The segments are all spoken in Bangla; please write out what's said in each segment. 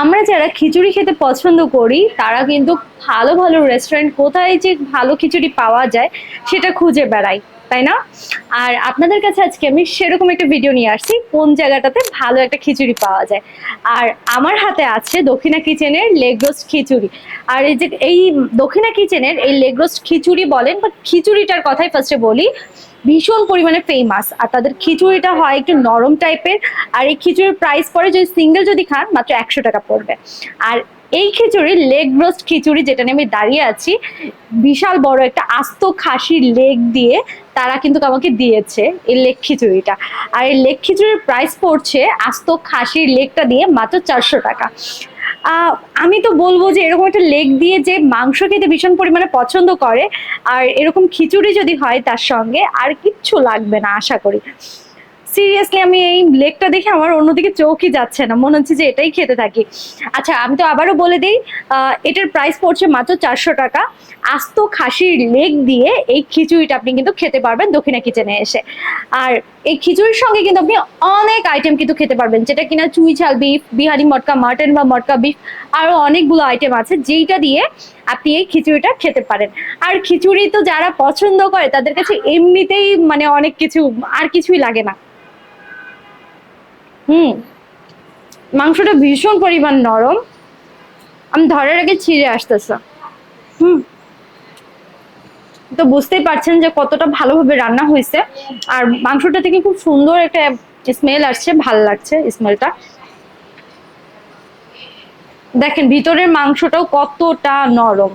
আমরা যারা খিচুড়ি খেতে পছন্দ করি, তারা কিন্তু ভালো ভালো রেস্টুরেন্ট কোথায় যে ভালো খিচুড়ি পাওয়া যায়, সেটা খুঁজে বেড়াই। তাই না? আর আপনাদের কাছে আজকে আমি সেরকম একটা ভিডিও নিয়ে আসছি, কোন জায়গাটাতে ভালো একটা খিচুড়ি পাওয়া যায়। আর আমার হাতে আছে দক্ষিণা কিচেনের লেগ রোস্ট খিচুড়ি। আর এই যে, এই দক্ষিণা কিচেনের এই লেগ রোস্ট খিচুড়ি বলেন বা খিচুড়িটার কথাই ফার্স্টে বলি, ভীষণ পরিমাণে ফেমাস আর তাদের খিচুড়িটা হয় একটু নরম টাইপের আর এই খিচুড়ির প্রাইস পড়ে যদি সিঙ্গেল যদি খান, মাত্র একশো টাকা পড়বে। আর এই খিচুড়ি লেগ রোস্ট খিচুড়ি যেটা নিয়ে আমি দাঁড়িয়ে আছি, বিশাল বড় একটা আস্ত খাসির লেগ দিয়ে তারা কিন্তু আমাকে দিয়েছে এই লেগ খিচুড়িটা। আর এই লেগ খিচুড়ির প্রাইস পড়ছে আস্ত খাসির লেগটা দিয়ে মাত্র চারশো টাকা। আমি তো বলব যে এরকম একটা লেগ দিয়ে যে মাংস খেতে ভীষণ পরিমাণে পছন্দ করে, আর এরকম খিচুড়ি যদি হয় তার সঙ্গে আর কিচ্ছু লাগবে না আশা করি। সিরিয়াসলি আমি এই লেকটা দেখে আমার অন্যদিকে চোখই যাচ্ছে না। মনে হচ্ছে যে এটাই খেতে থাকি। আচ্ছা আমি তো আবারও বলে দিই এটার প্রাইস পড়ছে মাত্র চারশো টাকা। আস্ত খাসির লেগ দিয়ে এই খিচুড়িটা আপনি কিন্তু খেতে পারবেন দক্ষিণা কিচেনে এসে। আর এই খিচুড়ির সঙ্গে কিন্তু আপনি অনেক আইটেম কিন্তু খেতে পারবেন, যেটা কিনা চুই ঝাল বিফ বিহারি মটকা মাটন বা মটকা বিফ আরও অনেকগুলো আইটেম আছে, যেইটা দিয়ে আপনি এই খিচুড়িটা খেতে পারেন। আর খিচুড়ি তো যারা পছন্দ করে, তাদের কাছে এমনিতেই মানে অনেক কিছু, আর কিছুই লাগে না। হুম। মাংসটা ভীষণ পরিমাণ নরম। আমি ধরার আগে ছিঁড়ে আসতেছে। হুম। তো বুঝতেই পারছেন যে কতটা ভালোভাবে রান্না হয়েছে। আর মাংসটা থেকে খুব সুন্দর একটা স্মেল আসছে, ভালো লাগছে স্মেলটা দেখেন ভিতরের মাংসটাও কতটা নরম,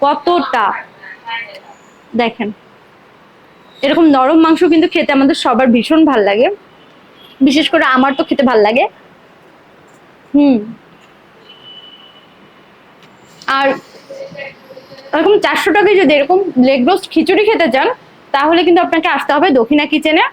কতটা। দেখেন। এরকম নরম মাংস কিন্তু খেতে আমাদের সবার ভীষণ ভালো লাগে। বিশেষ করে আমার তো খেতে ভালো লাগে। হুম। আর এরকম চারশো টাকায় যদি এরকম লেগ রোস্ট খিচুড়ি খেতে চান, তাহলে কিন্তু আপনাকে আসতে হবে দক্ষিণা কিচেনে